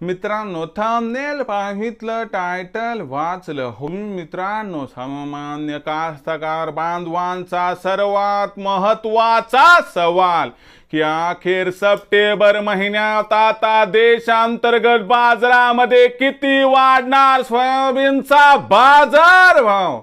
मित्रांनो thumbnail पाहितलं title वाचलं. हो मित्रांनो सामान्य कास्तकार बांधवांचा सर्वात महत्त्वाचा सवाल की अखेर सप्टेंबर महिन्यात आता देशांतर्गत बाजारामध्ये किती वाढणार सोयाबीनचा बाजार भाव?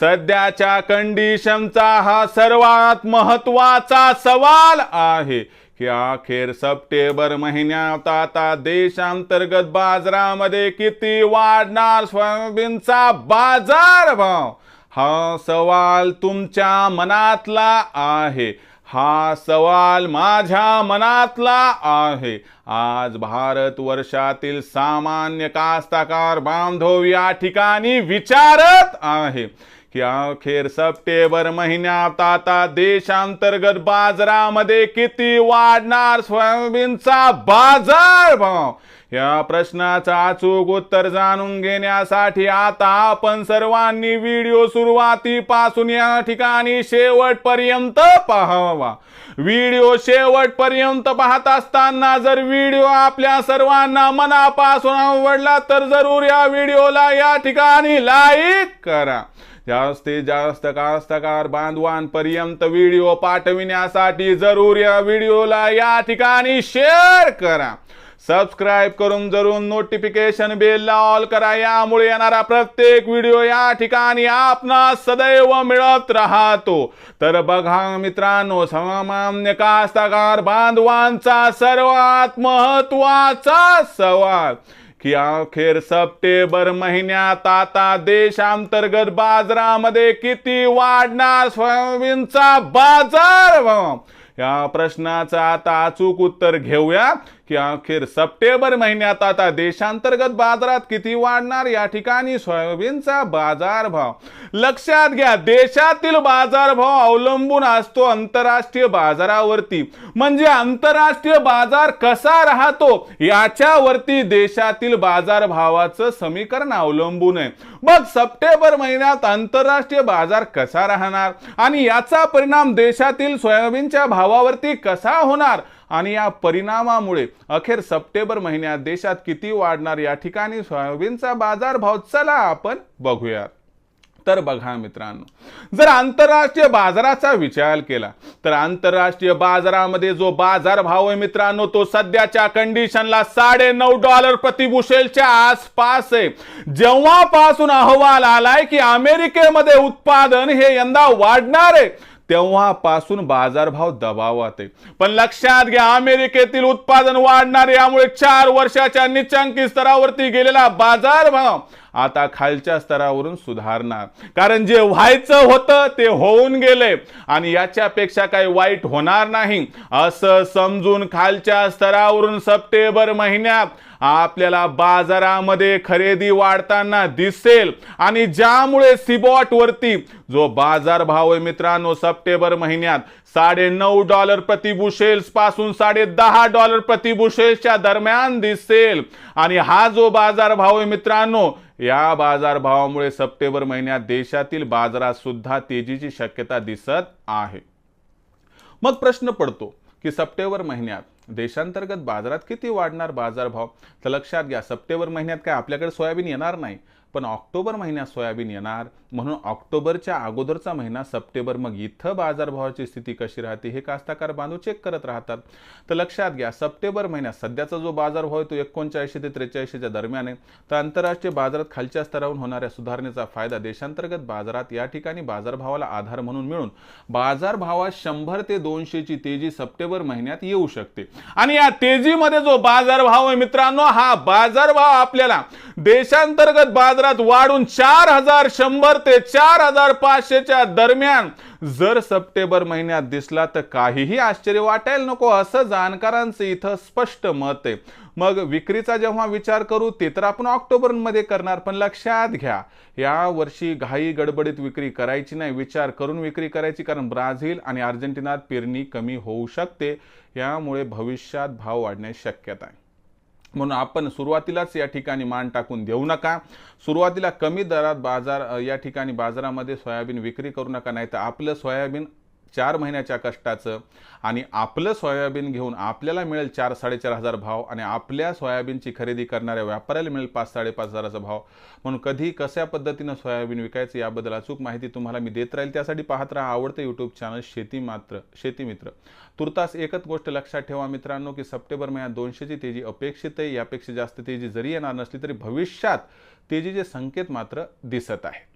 सध्याच्या कंडिशनचा हा सर्वात महत्त्वाचा सवाल आहे. की अखेर सप्टेंबर महिन्यात आता देशांतर्गत बाजारामध्ये किती वाढणार सोयाबीनचा बाजार भाव? हा सवाल तुमच्या मनातला आहे. हा सवाल माझ्या मनातला आहे. आज भारत वर्षातील सामान्य कास्ताकार बांधव या ठिकाणी विचारत आहे. की अखेर सप्टेंबर महिन्यात आता देशांतर्गत बाजारामध्ये किती वाढणार सोयाबीनचा बाजार भाव? या प्रश्नाचं अचूक उत्तर जाणून घेण्यासाठी आता आपण सर्वांनी व्हिडिओ सुरुवातीपासून या ठिकाणी शेवटपर्यंत पाहावा. व्हिडिओ शेवटपर्यंत पाहत असताना जर व्हिडिओ आपल्या सर्वांना मनापासून आवडला तर जरूर या व्हिडिओला या ठिकाणी लाईक करा. जास्तीत जास्त कास्तकार बांधवांपर्यंत व्हिडिओ पाठविण्यासाठी जरूर या व्हिडिओला या ठिकाणी शेअर करा. सबस्क्राईब करून जरूर नोटिफिकेशन बेलला ऑल करा. यामुळे येणारा प्रत्येक व्हिडिओ या ठिकाणी आपणास सदैव मिळत राहतो. तर बघा मित्रांनो सामान्य कास्तकार बांधवांचा सर्वात महत्त्वाचा सवाल. की अखेर सप्टेंबर महिन्यात आता देशांतर्गत बाजारामध्ये किती वाढणार सोयाबीनचा बाजार? या प्रश्नाचं आता अचूक उत्तर घेऊया. की अखेर सप्टेंबर महिन्यात आता देशांतर्गत बाजारात किती वाढणार या ठिकाणी सोयाबीनचा बाजार भाव लक्षात घ्या देशातील बाजारभाव अवलंबून असतो आंतरराष्ट्रीय बाजारावरती. म्हणजे आंतरराष्ट्रीय बाजार कसा राहतो याच्यावरती देशातील बाजारभावाचं समीकरण अवलंबून आहे. मग सप्टेंबर महिन्यात आंतरराष्ट्रीय बाजार कसा राहणार? आणि याचा परिणाम देशातील सोयाबीनच्या भावावरती कसा होणार? आणि या परिणामामुळे अखेर सप्टेंबर महिन्यात देशात किती वाढणार या ठिकाणी सोयाबीनचा बाजारभाव चला आपण बघूयात. तर बघा मित्रांनो जर आंतरराष्ट्रीय बाजाराचा विचार केला तर आंतरराष्ट्रीय बाजारामध्ये जो बाजार भाव आहे मित्रांनो तो सध्याच्या कंडिशनला साडे नऊ डॉलर प्रतिबुशेलच्या आसपास आहे. जेव्हापासून अहवाल आलाय की अमेरिकेमध्ये उत्पादन हे यंदा वाढणार आहे. तेव्हापासून बाजारभाव दबावात आहे. पण लक्षात घ्या अमेरिकेतील उत्पादन वाढणार यामुळे चार वर्षाच्या निचांकी स्तरावरती गेलेला बाजारभाव आता खालच्या स्तरावरून सुधारणार. कारण जे व्हायचं होतं ते होऊन गेले. आणि याच्यापेक्षा काही वाईट होणार नाही. असं समजून खालच्या स्तरावरून सप्टेंबर महिन्यात आपल्याला बाजारामध्ये खरेदी वाढताना दिसेल. आणि ज्यामुळे सिबॉट वरती जो बाजार भाव आहे मित्रांनो सप्टेंबर महिन्यात साडे नऊ डॉलर प्रतिबुशेल्सपासून साडे दहा डॉलर प्रतिबुशेल्सच्या दरम्यान दिसेल. आणि हा जो बाजार भाव आहे मित्रांनो या बाजारभावामुळे सप्टेंबर महिन्यात देशातील बाजारात सुद्धा तेजीची शक्यता दिसत आहे. मग प्रश्न पडतो की सप्टेंबर महिन्यात देशांतर्गत बाजारात किती वाढणार बाजारभाव? तर लक्षात घ्या सप्टेंबर महिन्यात काय आपल्याकडे सोयाबीन येणार नाही. पण ऑक्टोबर महिन्यात सोयाबीन येणार म्हणून ऑक्टोबरच्या अगोदरचा महिना सप्टेंबर. मग इथं बाजारभावाची स्थिती कशी राहते हे कास्ताकार बांधव चेक करत राहतात. तर लक्षात घ्या सप्टेंबर महिन्यात सध्याचा जो बाजारभाव आहे तो एकोणचाळीसशे ते त्रेचाळीसशेच्या दरम्यान आहे. तर आंतरराष्ट्रीय बाजारात खालच्या स्तरावरून होणाऱ्या सुधारणेचा फायदा देशांतर्गत बाजारात या ठिकाणी बाजारभावाला आधार म्हणून मिळून बाजारभावात शंभर ते दोनशेची तेजी सप्टेंबर महिन्यात येऊ शकते. आणि या तेजीमध्ये जो बाजारभाव आहे मित्रांनो हा बाजारभाव आपल्याला देशांतर्गत बाजार क्षेत्रात वाढून चार हजार शंभर ते चार हजार पाचशेच्या दरम्यान जर सप्टेंबर महिन्यात दिसला तर काहीही आश्चर्य वाटायला नको असं जाणकारांचं इथं स्पष्ट मत आहे. मग विक्रीचा जेव्हा विचार करू ते तर आपण ऑक्टोबरमध्ये करणार पण लक्षात घ्या या वर्षी घाई गडबडीत विक्री करायची नाही. विचार करून विक्री करायची कारण ब्राझील आणि अर्जेंटिनात पेरणी कमी होऊ शकते. यामुळे भविष्यात भाव वाढण्याची शक्यता आहे. म्हणून आपण सुरुवातीलाच या ठिकाणी मान टाकून देऊ नका. सुरुवातीला कमी दरात बाजार या ठिकाणी बाजारामध्ये सोयाबीन विक्री करू नका नाही तर आपलं सोयाबीन चार महिन्याच्या कष्टाचं आणि आपलं सोयाबीन घेऊन आपल्याला मिळेल चार साडेचार हजार भाव आणि आपल्या सोयाबीनची खरेदी करणाऱ्या व्यापाऱ्याला मिळेल पाच साडेपाच हजाराचा भाव. म्हणून कधी कशा पद्धतीनं सोयाबीन विकायचं याबद्दल अचूक माहिती तुम्हाला मी देत राहील. त्यासाठी पाहत राहा आवडतं यूट्यूब चॅनल शेती मात्र शेतीमित्र तुर्तास एकच गोष्ट लक्षात ठेवा मित्रांनो की सप्टेंबर महिन्यात दोनशेची तेजी अपेक्षित आहे. यापेक्षा जास्त तेजी जरी येणार नसली तरी भविष्यात तेजीचे संकेत मात्र दिसत आहे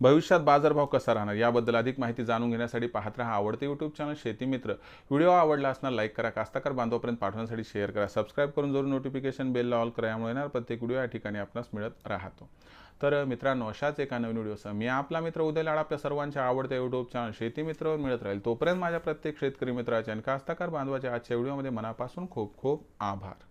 भविष्यात बाजारभाव कसा राहणार याबद्दल अधिक माहिती जाणून घेण्यासाठी पाहत राहा आवडते यूट्यूब चॅनल शेती मित्र. व्हिडिओ आवडला असणार लाईक करा. कास्ताकार बांधवापर्यंत पाठवण्यासाठी शेअर करा. सबस्क्राईब करून जरूर नोटिफिकेशन बेलला ऑल करा. यामुळे येणार प्रत्येक व्हिडिओ या ठिकाणी आपणास मिळत राहतो. तर मित्रांनो अशाच एका नवीन व्हिडिओसह मी आपला मित्र उदय लाड आपल्या सर्वांच्या आवडत्या यूट्यूब चॅनल शेती मित्रवर मिळत राहील. तोपर्यंत माझ्या प्रत्येक शेतकरी मित्राच्या आणि कास्ताकार बांधवाच्या आजच्या व्हिडिओमध्ये मनापासून खूप खूप आभार.